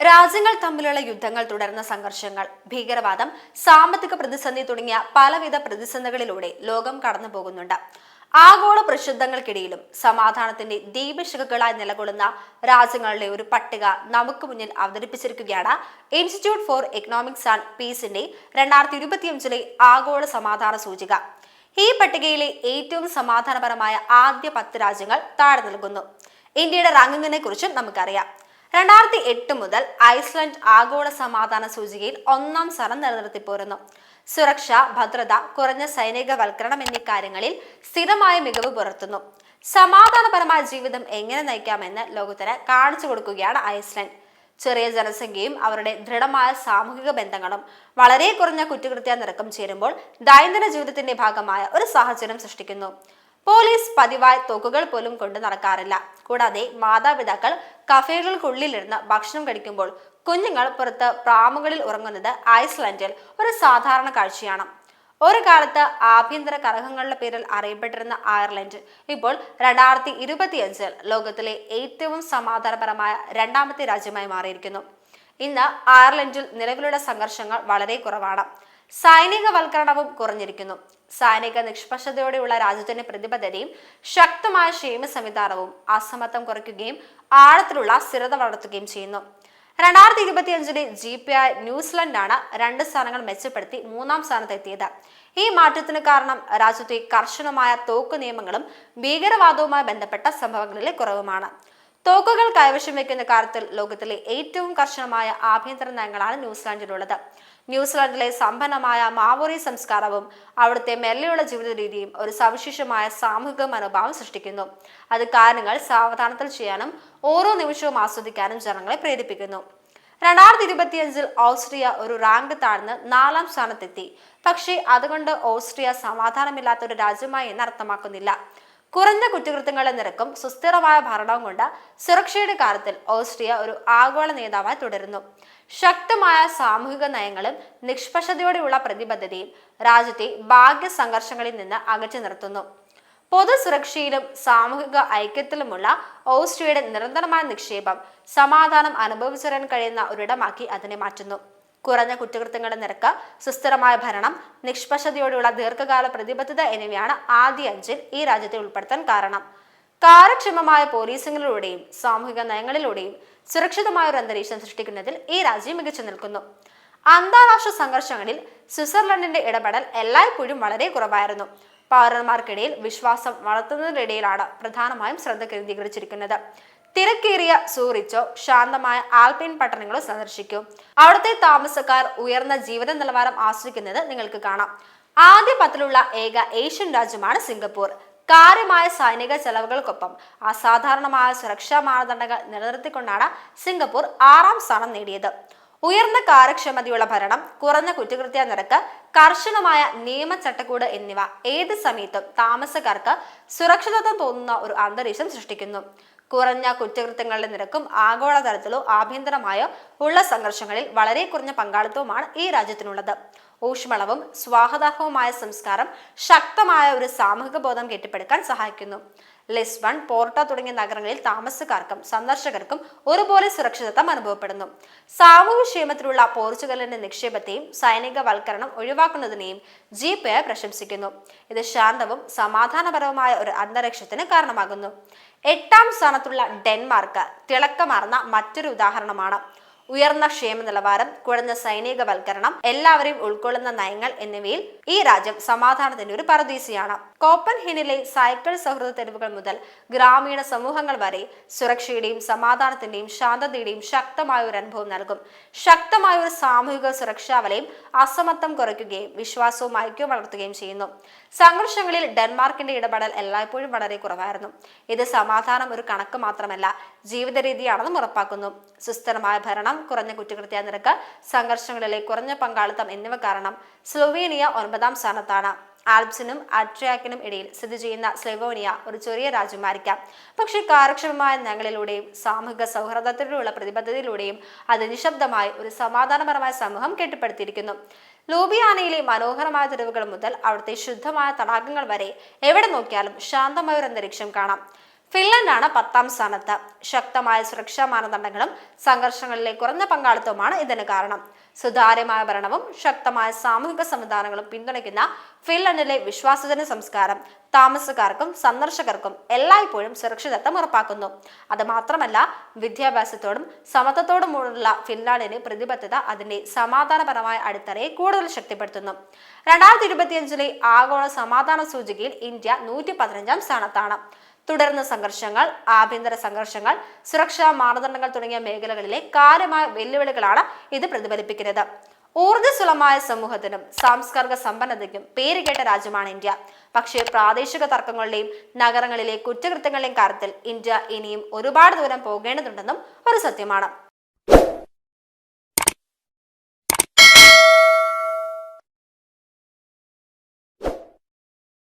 രാജ്യങ്ങൾ തമ്മിലുള്ള യുദ്ധങ്ങൾ തുടർന്ന സംഘർഷങ്ങൾ ഭീകരവാദം സാമ്പത്തിക പ്രതിസന്ധി തുടങ്ങിയ പലവിധ പ്രതിസന്ധികളിലൂടെ ലോകം കടന്നു പോകുന്നുണ്ട് ആഗോള പ്രക്ഷുബ്ധങ്ങൾക്കിടയിലും സമാധാനത്തിന്റെ ദീപശിഖകളായി നിലകൊള്ളുന്ന രാജ്യങ്ങളുടെ ഒരു പട്ടിക നമുക്ക് മുന്നിൽ അവതരിപ്പിച്ചിരിക്കുകയാണ്. ഇൻസ്റ്റിറ്റ്യൂട്ട് ഫോർ എക്കണോമിക്സ് ആൻഡ് പീസിന്റെ രണ്ടായിരത്തി ഇരുപത്തിയഞ്ചിലെ ആഗോള സമാധാന സൂചിക. ഈ പട്ടികയിലെ ഏറ്റവും സമാധാനപരമായ ആദ്യ പത്ത് രാജ്യങ്ങൾ താഴെ നൽകുന്നു ഇന്ത്യയുടെ റാങ്കിങ്ങിനെ കുറിച്ചും നമുക്കറിയാം. രണ്ടായിരത്തി എട്ട് മുതൽ ഐസ്ലൻഡ് ആഗോള സമാധാന സൂചികയിൽ ഒന്നാം സ്ഥാനം നിലനിർത്തി പോരുന്നു സുരക്ഷ ഭദ്രത കുറഞ്ഞ സൈനികവൽക്കരണം എന്നീ കാര്യങ്ങളിൽ സ്ഥിരമായ മികവ് പുലർത്തുന്നു. സമാധാനപരമായ ജീവിതം എങ്ങനെ നയിക്കാമെന്ന് ലോകത്തിന് കാണിച്ചു കൊടുക്കുകയാണ് ഐസ്ലൻഡ്. ചെറിയ ജനസംഖ്യയും അവരുടെ ദൃഢമായ സാമൂഹിക ബന്ധങ്ങളും വളരെ കുറഞ്ഞ കുറ്റകൃത്യ നിരക്കും ചേരുമ്പോൾ ദൈനംദിന ജീവിതത്തിന്റെ ഭാഗമായ ഒരു സാഹചര്യം സൃഷ്ടിക്കുന്നു. പോലീസ് പതിവായി തോക്കുകൾ പോലും കൊണ്ട് നടക്കാറില്ല. കൂടാതെ മാതാപിതാക്കൾ കഫേകൾക്കുള്ളിലിരുന്ന് ഭക്ഷണം കഴിക്കുമ്പോൾ കുഞ്ഞുങ്ങൾ പുറത്ത് പ്രാമുകളിൽ ഉറങ്ങുന്നത് ഐസ്ലൻഡിൽ ഒരു സാധാരണ കാഴ്ചയാണ്. ഒരു കാലത്ത് ആഭ്യന്തര കലഹങ്ങളുടെ പേരിൽ അറിയപ്പെട്ടിരുന്ന അയർലൻഡ് ഇപ്പോൾ രണ്ടായിരത്തി ഇരുപത്തിയഞ്ചിൽ ലോകത്തിലെ ഏറ്റവും സമാധാനപരമായ രണ്ടാമത്തെ രാജ്യമായി മാറിയിരിക്കുന്നു. ഇന്ന് അയർലൻഡിൽ നിലവിലുള്ള സംഘർഷങ്ങൾ വളരെ കുറവാണ്. സൈനികവൽക്കരണവും കുറഞ്ഞിരിക്കുന്നു. സൈനിക നിഷ്പക്ഷതയോടെയുള്ള രാജ്യത്തിന്റെ പ്രതിബദ്ധതയും ശക്തമായ ക്ഷേമ സംവിധാനവും അസമത്വം കുറയ്ക്കുകയും ആഴത്തിലുള്ള സ്ഥിരത വളർത്തുകയും ചെയ്യുന്നു. രണ്ടായിരത്തി ഇരുപത്തി അഞ്ചിലെ ജി പി ഐ ന്യൂസിലൻഡാണ് രണ്ട് സ്ഥാനങ്ങൾ മെച്ചപ്പെടുത്തി മൂന്നാം സ്ഥാനത്തെത്തിയത്. ഈ മാറ്റത്തിന് കാരണം രാജ്യത്തെ കർശനമായ തോക്ക് നിയമങ്ങളും ഭീകരവാദവുമായി ബന്ധപ്പെട്ട സംഭവങ്ങളിലെ കുറവുമാണ്. തോക്കുകൾ കൈവശം വയ്ക്കുന്ന കാര്യത്തിൽ ലോകത്തിലെ ഏറ്റവും കർശനമായ ആഭ്യന്തര നയങ്ങളാണ് ന്യൂസിലാൻഡിലുള്ളത്. ന്യൂസിലാൻഡിലെ സമ്പന്നമായ മാവോറി സംസ്കാരവും അവിടുത്തെ മെല്ലെയുള്ള ജീവിത രീതിയും ഒരു സവിശേഷമായ സാമൂഹിക മനോഭാവം സൃഷ്ടിക്കുന്നു. അത് കാര്യങ്ങൾ സാവധാനത്തിൽ ചെയ്യാനും ഓരോ നിമിഷവും ആസ്വദിക്കാനും ജനങ്ങളെ പ്രേരിപ്പിക്കുന്നു. രണ്ടായിരത്തി ഇരുപത്തിയഞ്ചിൽ ഓസ്ട്രിയ ഒരു റാങ്ക് താഴ്ന്ന് നാലാം സ്ഥാനത്തെത്തി. പക്ഷേ അതുകൊണ്ട് ഓസ്ട്രിയ സമാധാനമില്ലാത്ത ഒരു രാജ്യമായി എന്ന് അർത്ഥമാക്കുന്നില്ല. കുറഞ്ഞ കുറ്റകൃത്യങ്ങളുടെ നിരക്കും സുസ്ഥിരമായ ഭരണവും കൊണ്ട് സുരക്ഷയുടെ കാര്യത്തിൽ ഓസ്ട്രിയ ഒരു ആഗോള നേതാവായി തുടരുന്നു. ശക്തമായ സാമൂഹിക നയങ്ങളും നിഷ്പക്ഷതയോടെയുള്ള പ്രതിബദ്ധതയും രാജ്യത്തെ ഭാഗ്യ സംഘർഷങ്ങളിൽ നിന്ന് അകറ്റി നിർത്തുന്നു. പൊതുസുരക്ഷയിലും സാമൂഹിക ഐക്യത്തിലുമുള്ള ഓസ്ട്രിയയുടെ നിരന്തരമായ നിക്ഷേപം സമാധാനം അനുഭവിച്ചറിയാൻ കഴിയുന്ന ഒരിടമാക്കി അതിനെ മാറ്റുന്നു. കുറഞ്ഞ കുറ്റകൃത്യങ്ങളുടെ നിരക്ക് സുസ്ഥിരമായ ഭരണം നിഷ്പക്ഷതയോടെയുള്ള ദീർഘകാല പ്രതിബദ്ധത എന്നിവയാണ് ആദ്യ അഞ്ചിൽ ഈ രാജ്യത്തെ ഉൾപ്പെടുത്താൻ കാരണം. കാര്യക്ഷമമായ പോലീസിംഗിലൂടെയും സാമൂഹിക നയങ്ങളിലൂടെയും സുരക്ഷിതമായ ഒരു അന്തരീക്ഷം സൃഷ്ടിക്കുന്നതിൽ ഈ രാജ്യം മികച്ചു നിൽക്കുന്നു. അന്താരാഷ്ട്ര സംഘർഷങ്ങളിൽ സ്വിറ്റ്സർലൻഡിന്റെ ഇടപെടൽ എല്ലായ്പ്പോഴും വളരെ കുറവായിരുന്നു. പൗരന്മാർക്കിടയിൽ വിശ്വാസം വളർത്തുന്നതിനിടയിലാണ് പ്രധാനമായും ശ്രദ്ധ കേന്ദ്രീകരിച്ചിരിക്കുന്നത്. തിരക്കേറിയ സൂറിച്ചോ ശാന്തമായ ആൽപൈൻ പട്ടണങ്ങളോ സന്ദർശിക്കൂ. അവിടുത്തെ താമസക്കാർ ഉയർന്ന ജീവിത നിലവാരം ആസ്വദിക്കുന്നത് നിങ്ങൾക്ക് കാണാം. ആദ്യ പത്തിലുള്ള ഏക ഏഷ്യൻ രാജ്യമാണ് സിംഗപ്പൂർ. കാര്യമായ സൈനിക ചെലവുകൾക്കൊപ്പം അസാധാരണമായ സുരക്ഷാ മാനദണ്ഡങ്ങൾ നിലനിർത്തിക്കൊണ്ടാണ് സിംഗപ്പൂർ ആറാം സ്ഥാനം നേടിയത്. ഉയർന്ന കാര്യക്ഷമതയുള്ള ഭരണം കുറഞ്ഞ കുറ്റകൃത്യ നിരക്ക് കർശനമായ നിയമ ചട്ടക്കൂട് എന്നിവ ഏത് സമയത്തും താമസക്കാർക്ക് സുരക്ഷിതത്വം തോന്നുന്ന ഒരു അന്തരീക്ഷം സൃഷ്ടിക്കുന്നു. കുറഞ്ഞ കുറ്റകൃത്യങ്ങളുടെ നിരക്കും ആഗോളതലത്തിലോ ആഭ്യന്തരമായോ ഉള്ള സംഘർഷങ്ങളിൽ വളരെ കുറഞ്ഞ പങ്കാളിത്തവുമാണ് ഈ രാജ്യത്തിനുള്ളത്. ഊഷ്മളവും സ്വാഗതാർഹവുമായ സംസ്കാരം ശക്തമായ ഒരു സാമൂഹിക ബോധം കെട്ടിപ്പടുക്കാൻ സഹായിക്കുന്നു. ലിസ്ബൺ പോർട്ടോ തുടങ്ങിയ നഗരങ്ങളിൽ താമസക്കാർക്കും സന്ദർശകർക്കും ഒരുപോലെ സുരക്ഷിതത്വം അനുഭവപ്പെടുന്നു. സാമൂഹ്യക്ഷേമത്തിലുള്ള പോർച്ചുഗലിന്റെ നിക്ഷേപത്തെയും സൈനികവൽക്കരണം ഒഴിവാക്കുന്നതിനെയും ജി പി പ്രശംസിക്കുന്നു. ഇത് ശാന്തവും സമാധാനപരവുമായ ഒരു അന്തരീക്ഷത്തിന് കാരണമാകുന്നു. എട്ടാം സ്ഥാനത്തുള്ള ഡെൻമാർക്ക് തിളക്കമാർന്ന മറ്റൊരു ഉദാഹരണമാണ്. ഉയർന്ന ക്ഷേമ നിലവാരം കുറഞ്ഞ സൈനികവൽക്കരണം എല്ലാവരെയും ഉൾക്കൊള്ളുന്ന നയങ്ങൾ എന്നിവയിൽ ഈ രാജ്യം സമാധാനത്തിന്റെ ഒരു പറദീസിയാണ്. കോപ്പൻഹിനിലെ സൈക്കിൾ സൗഹൃദ തെരുവുകൾ മുതൽ ഗ്രാമീണ സമൂഹങ്ങൾ വരെ സുരക്ഷയുടെയും സമാധാനത്തിന്റെയും ശാന്തതയുടെയും ശക്തമായ ഒരു അനുഭവം നൽകും. ശക്തമായ ഒരു സാമൂഹിക സുരക്ഷാ വലയം അസമത്വം കുറയ്ക്കുകയും വിശ്വാസവും ഐക്യവും വളർത്തുകയും ചെയ്യുന്നു. സംഘർഷങ്ങളിൽ ഡെൻമാർക്കിന്റെ ഇടപെടൽ എല്ലായ്പ്പോഴും വളരെ കുറവായിരുന്നു. ഇത് സമാധാനം ഒരു കണക്ക് മാത്രമല്ല ജീവിത രീതിയാണെന്നും ഉറപ്പാക്കുന്നു. സുസ്ഥിരമായ ഭരണം കുറഞ്ഞ കുറ്റകൃത്യ നിരക്ക് സംഘർഷങ്ങളിലെ കുറഞ്ഞ പങ്കാളിത്തം എന്നിവ കാരണം സ്ലൊവേനിയ ഒൻപതാം സ്ഥാനത്താണ്. ആൽപ്സിനും അട്രിയാക്കിനും ഇടയിൽ സ്ഥിതി ചെയ്യുന്ന സ്ലെവോണിയ ഒരു ചെറിയ രാജ്യമായിരിക്കാം. പക്ഷേ കാര്യക്ഷമമായ നയങ്ങളിലൂടെയും സാമൂഹിക സൗഹൃദത്തിലുള്ള പ്രതിബദ്ധതയിലൂടെയും അത് നിശബ്ദമായി ഒരു സമാധാനപരമായ സമൂഹം കെട്ടിപ്പടുത്തിയിരിക്കുന്നു. ലൂബിയാനയിലെ മനോഹരമായ തെരുവുകൾ മുതൽ അവിടുത്തെ ശുദ്ധമായ തടാകങ്ങൾ വരെ എവിടെ നോക്കിയാലും ശാന്തമായ ഒരു അന്തരീക്ഷം കാണാം. ഫിൻലൻഡാണ് പത്താം സ്ഥാനത്ത്. ശക്തമായ സുരക്ഷാ മാനദണ്ഡങ്ങളും സംഘർഷങ്ങളിലെ കുറഞ്ഞ പങ്കാളിത്തവുമാണ് ഇതിന് കാരണം. സുതാര്യമായ ഭരണവും ശക്തമായ സാമൂഹിക സംവിധാനങ്ങളും പിന്തുണയ്ക്കുന്ന ഫിൻലൻഡിലെ വിശ്വാസജന സംസ്കാരം താമസക്കാർക്കും സന്ദർശകർക്കും എല്ലായ്പ്പോഴും സുരക്ഷിതത്വം ഉറപ്പാക്കുന്നു. അത് മാത്രമല്ല വിദ്യാഭ്യാസത്തോടും സമത്വത്തോടുമുള്ള ഫിൻലാൻഡിന്റെ പ്രതിബദ്ധത അതിന്റെ സമാധാനപരമായ അടിത്തറയെ കൂടുതൽ ശക്തിപ്പെടുത്തുന്നു. രണ്ടായിരത്തി ഇരുപത്തിയഞ്ചിലെ ആഗോള സമാധാന സൂചികയിൽ ഇന്ത്യ നൂറ്റി പതിനഞ്ചാം സ്ഥാനത്താണ്. തുടർന്ന് സംഘർഷങ്ങൾ ആഭ്യന്തര സംഘർഷങ്ങൾ സുരക്ഷാ മാനദണ്ഡങ്ങൾ തുടങ്ങിയ മേഖലകളിലെ കാര്യമായ വെല്ലുവിളികളാണ് ഇത് പ്രതിഫലിപ്പിക്കുന്നത്. ഊർജസ്വലമായ സമൂഹത്തിനും സാംസ്കാരിക സമ്പന്നതയ്ക്കും പേരുകേട്ട രാജ്യമാണ് ഇന്ത്യ. പക്ഷേ പ്രാദേശിക തർക്കങ്ങളുടെയും നഗരങ്ങളിലെ കുറ്റകൃത്യങ്ങളുടെയും കാര്യത്തിൽ ഇന്ത്യ ഇനിയും ഒരുപാട് ദൂരം പോകേണ്ടതുണ്ടെന്നും ഒരു സത്യമാണ്.